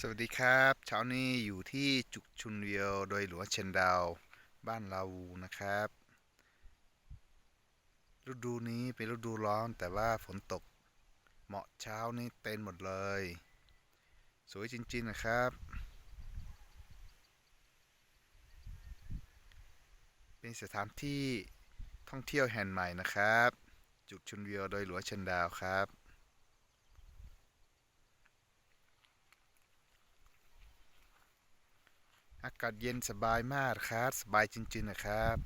สวัสดีครับเช้านี้อยู่ที่จุกชุนเวียวโดยหลวงเชนดาว บ้านลาวูนะครับ ฤดูนี้เป็นฤดูร้อนแต่ว่าฝนตก เหมาะเช้านี้เต็นหมดเลย สวยจริงๆนะครับ เป็นสถานที่ท่องเที่ยวแห่งใหม่นะครับ จุกชุนเวียวโดยหลวงเชนดาวครับ อากาศเย็นสบายมากครับ สบายจริงๆนะครับ